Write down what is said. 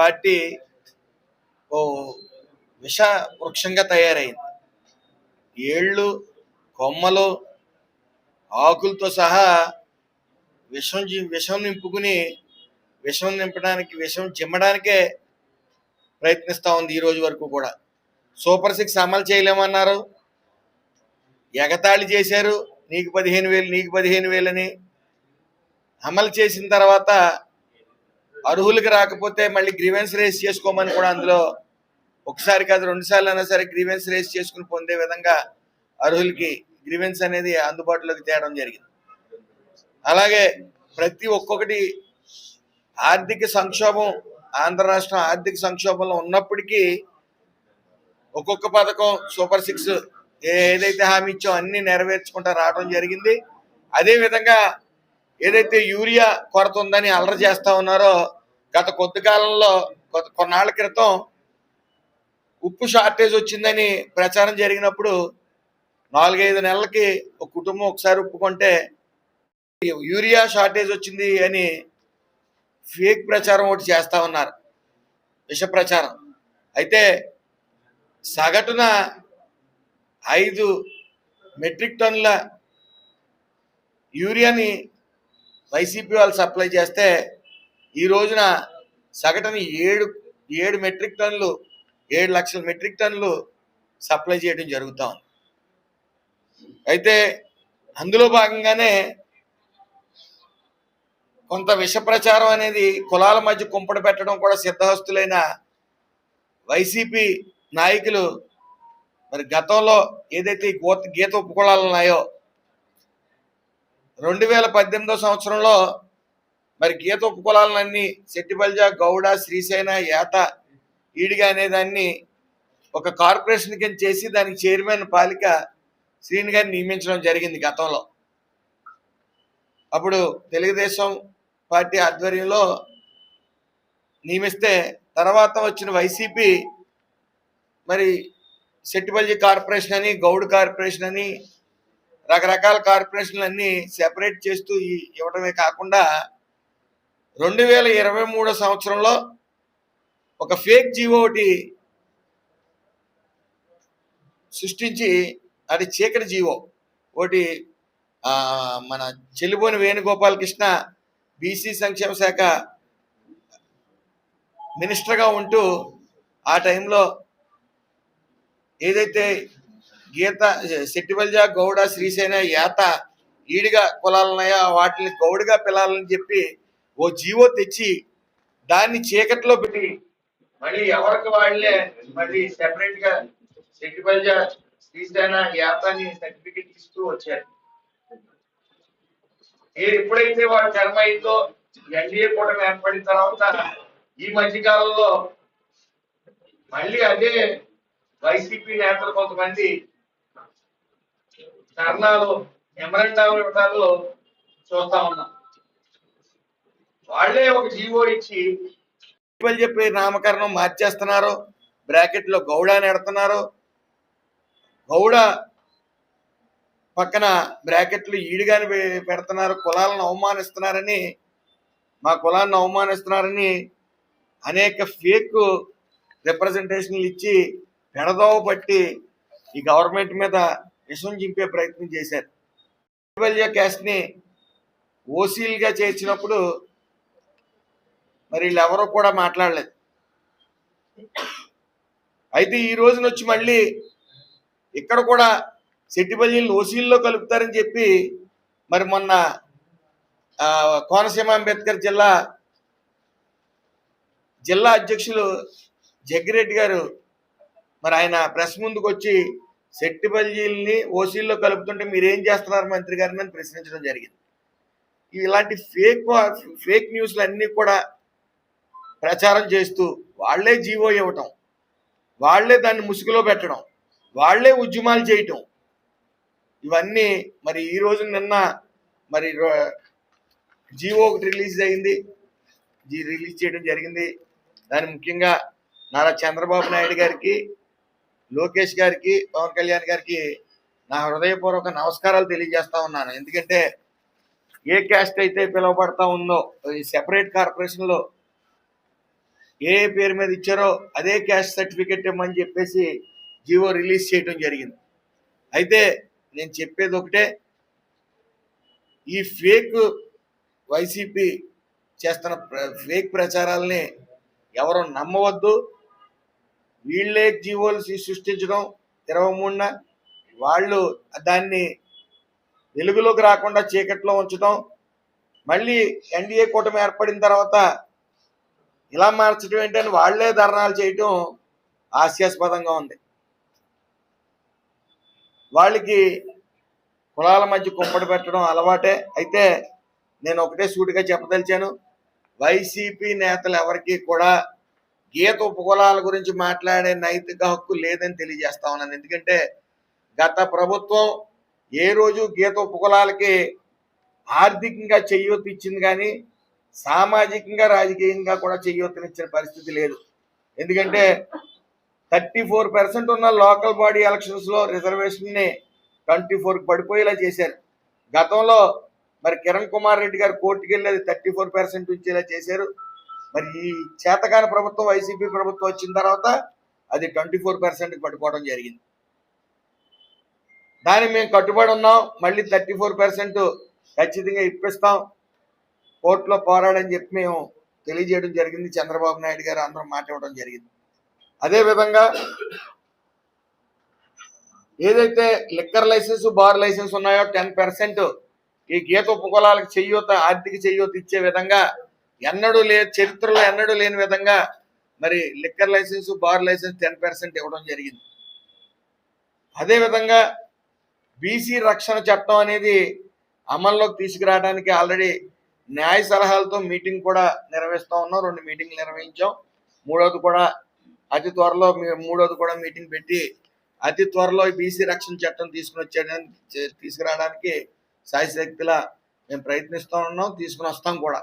Party ఓ విష వృక్షంగా తయారైంది. ఏళ్ళు కొమ్మలు ఆకులతో సహా విషం విషం నింపుకుని విషం నింపడానికి విషం చిమ్మడానికే ప్రయత్నిస్తూ ఉంది ఈ రోజు వరకు కూడా. సూపర్ సిక్స్ అమలు చేయలేమన్నారు. ఎగతాళి చేశారు. నీకు పదిహేను వేలు నీకు పదిహేను వేలని అమలు చేసిన తర్వాత అర్హులకు రాకపోతే మళ్ళీ గ్రీవెన్స్ రేస్ చేసుకోమని కూడా అందులో ఒకసారి కాదు రెండు సార్లు అయినా సరే గ్రీవెన్స్ రేస్ చేసుకుని పొందే విధంగా అర్హులకి గ్రీవెన్స్ అనేది అందుబాటులోకి తేవడం జరిగింది. అలాగే ప్రతి ఒక్కొక్కటి ఆర్థిక సంక్షోభం ఆంధ్ర రాష్ట్రం ఆర్థిక సంక్షోభంలో ఉన్నప్పటికీ ఒక్కొక్క పథకం సూపర్ సిక్స్ ఏదైతే హామీ ఇచ్చో అన్ని నెరవేర్చుకుంటా రావడం జరిగింది. అదే విధంగా ఏదైతే యూరియా కొరత ఉందని అలర చేస్తా ఉన్నారో గత కొద్ది కాలంలో కొన్నాళ్ళ క్రితం ఉప్పు షార్టేజ్ వచ్చిందని ప్రచారం జరిగినప్పుడు నాలుగైదు నెలలకి ఒక కుటుంబం ఒకసారి ఒప్పుకుంటే యూరియా షార్టేజ్ వచ్చింది అని ఫేక్ ప్రచారం ఒకటి చేస్తూ ఉన్నారు. విష ప్రచారం. అయితే సగటున ఐదు మెట్రిక్ టన్నుల యూరియాని వైసీపీ వాళ్ళు సప్లై చేస్తే ఈ రోజున సగటున ఏడు ఏడు మెట్రిక్ టన్నులు ఏడు లక్షల మెట్రిక్ టన్నులు సప్లై చేయడం జరుగుతూ ఉంది. అయితే అందులో భాగంగానే కొంత విష ప్రచారం అనేది కులాల మధ్య కుంపడ పెట్టడం కూడా సిద్ధహస్తులైన వైసీపీ నాయకులు మరి గతంలో ఏదైతే ఈ గోత గీత ఉపకులాలు ఉన్నాయో రెండు వేల పద్దెనిమిదో సంవత్సరంలో మరి గీత ఉపకులాలన్నీ సెట్టిబల్జా గౌడ శ్రీశైన ఏత ఈడిగా అనేదాన్ని ఒక కార్పొరేషన్ కింద చేసి దానికి చైర్మన్ పాలిక శ్రీని గారిని నియమించడం జరిగింది గతంలో. అప్పుడు తెలుగుదేశం పార్టీ ఆధ్వర్యంలో నియమిస్తే తర్వాత వచ్చిన వైసీపీ మరి సెట్టిబల్జీ కార్పొరేషన్ అని గౌడ్ కార్పొరేషన్ అని రకరకాల కార్పొరేషన్లు అన్ని సెపరేట్ చేస్తూ ఇవ్వడమే కాకుండా రెండు వేల ఇరవై మూడో సంవత్సరంలో ఒక ఫేక్ జీవో ఒకటి సృష్టించి అది చీకటి జీవో ఒకటి మన చెల్లిబోని వేణుగోపాలకృష్ణ బీసీ సంక్షేమ శాఖ మినిస్టర్గా ఉంటూ ఆ టైంలో ఏదైతే గీత సెట్టిబల్జా గౌడ శ్రీసేన యాత ఈడిగా కులాలన్నాయా వాటిని గౌడుగా పిలాలని చెప్పి ఓ జీవో తెచ్చి దాన్ని చీకట్లో పెట్టి మళ్ళీ ఎవరికి వాళ్ళే మళ్ళీ సెపరేట్గా సెట్టిబల్జా శ్రీసేన యాతని సర్టిఫికెట్ ఇస్తూ వచ్చారు. మీరు ఎప్పుడైతే వాడు కర్మ అయిందో ఎన్డీఏ కూటమి ఏర్పడిన తర్వాత ఈ మధ్య కాలంలో మళ్ళీ అదే వైసీపీ నేతలు కొంతమంది ధర్నాలు మెమరండాలు ఇవ్వడాలు చూస్తా ఉన్నాం. వాళ్ళే ఒక జీవో ఇచ్చి people చెప్పి నామకరణం మార్చేస్తున్నారు. బ్రాకెట్లో గౌడ అని ఎడుతున్నారు. గౌడ పక్కన బ్రాకెట్లు ఈడుగాని పెడుతున్నారు. కులాలను అవమానిస్తున్నారని మా కులాన్ని అవమానిస్తున్నారని అనేక ఫేక్ రిప్రజెంటేషన్లు ఇచ్చి పెడదోవ పట్టి ఈ గవర్నమెంట్ మీద విషం చింపే ప్రయత్నం చేశారు. ట్రైబల్ క్యాస్ట్ని ఓసీలుగా చేర్చినప్పుడు మరి వీళ్ళెవరూ కూడా మాట్లాడలేదు. అయితే ఈ రోజున వచ్చి మళ్ళీ ఇక్కడ కూడా సెట్టిబల్జీలు ఓసీల్లో కలుపుతారని చెప్పి మరి మొన్న కోనసీమ అంబేద్కర్ జిల్లా జిల్లా అధ్యక్షులు జగ్గిరెడ్డి గారు మరి ఆయన ప్రెస్ ముందుకు వచ్చి సెట్టిబల్జీల్ని ఓసీల్లో కలుపుతుంటే మీరు ఏం చేస్తున్నారు మంత్రి గారిని అని ప్రశ్నించడం జరిగింది. ఇలాంటి ఫేక్ ఫేక్ న్యూస్లు అన్నీ కూడా ప్రచారం చేస్తూ వాళ్ళే జీవో ఇవ్వటం వాళ్ళే దాన్ని ముసుగులో పెట్టడం వాళ్ళే ఉద్యమాలు చేయటం ఇవన్నీ మరి ఈ నిన్న మరి రో- జీవో ఒకటి రిలీజ్ అయింది. జీ రిలీజ్ చేయడం జరిగింది. దాని ముఖ్యంగా నారా చంద్రబాబు నాయుడు గారికి లోకేష్ గారికి పవన్ కళ్యాణ్ గారికి నా హృదయపూర్వక నమస్కారాలు తెలియజేస్తా ఉన్నాను. ఎందుకంటే ఏ క్యాస్ట్ అయితే పిలువబడతా ఉందో ఈ సెపరేట్ కార్పొరేషన్లో ఏ పేరు మీద ఇచ్చారో అదే క్యాస్ట్ సర్టిఫికెట్ ఇవ్వమని చెప్పేసి జీవో రిలీజ్ చేయడం జరిగింది. అయితే నేను చెప్పేది ఒకటే ఈ ఫేక్ వైసీపీ చేస్తున్న ఫేక్ ప్రచారాలని ఎవరు నమ్మవద్దు. వీళ్ళే జీవోలు సృష్టించడం ఇరవై మూడున. వాళ్ళు దాన్ని వెలుగులోకి రాకుండా చీకట్లో ఉంచడం. మళ్ళీ ఎన్డీఏ కూటమి ఏర్పడిన తర్వాత ఇలా మార్చడం ఏంటని వాళ్ళే ధర్నాలు చేయటం హాస్యాస్పదంగా ఉంది. వాళ్ళకి కులాల మధ్య కుంపడి పెట్టడం అలవాటే. అయితే నేను ఒకటే సూటిగా చెప్పదలిచాను. వైసీపీ నేతలు ఎవరికి కూడా గీత ఉపకులాల గురించి మాట్లాడే నైతిక హక్కు లేదని తెలియజేస్తా ఉన్నాను. ఎందుకంటే గత ప్రభుత్వం ఏ రోజు గీత ఉపకులాలకి ఆర్థికంగా చెయ్యూత ఇచ్చింది కానీ సామాజికంగా రాజకీయంగా కూడా చెయ్యొత్తునిచ్చిన పరిస్థితి లేదు. ఎందుకంటే థర్టీ ఫోర్ పర్సెంట్ ఉన్న లోకల్ బాడీ ఎలక్షన్స్లో రిజర్వేషన్ని ట్వంటీ ఫోర్ పడిపోయేలా చేశారు. గతంలో మరి కిరణ్ కుమార్ రెడ్డి గారు కోర్టుకు వెళ్ళేది థర్టీ ఫోర్ పర్సెంట్ ఉంచేలా చేశారు. మరి ఈ చేతకాని ప్రభుత్వం వైసీపీ ప్రభుత్వం వచ్చిన తర్వాత అది ట్వంటీ ఫోర్ పర్సెంట్ పడిపోవడం జరిగింది. దానికి మేము కట్టుబడి ఉన్నాం. మళ్ళీ థర్టీ ఫోర్ పర్సెంట్ ఖచ్చితంగా ఇప్పిస్తాం. కోర్టులో పోరాడని చెప్పి మేము తెలియజేయడం జరిగింది. చంద్రబాబు నాయుడు గారు అందరం మాట్లాడడం జరిగింది. అదే విధంగా ఏదైతే లిక్కర్ లైసెన్స్ బార్ లైసెన్స్ ఉన్నాయో టెన్ పర్సెంట్ ఈ గీత ఉపకులాలకు చెయ్యూత ఆర్థిక చెయ్యూత ఇచ్చే విధంగా ఎన్నడూ లే చరిత్రలో ఎన్నడూ లేని విధంగా మరి liquor license bar license ten percent ఇవ్వడం జరిగింది. అదేవిధంగా బీసీ రక్షణ చట్టం అనేది అమల్లోకి తీసుకురావడానికి ఆల్రెడీ న్యాయ సలహాలతో మీటింగ్ కూడా నిర్వహిస్తూ ఉన్నాం. రెండు మీటింగ్లు నిర్వహించాం. మూడోది కూడా అతి త్వరలో మూడోది కూడా మీటింగ్ పెట్టి అతి త్వరలో బీసీ రక్షణ చట్టం తీసుకుని వచ్చేయడానికి తీసుకురావడానికి సాయశక్తిలా మేము ప్రయత్నిస్తూ ఉన్నాం. తీసుకుని వస్తాం కూడా.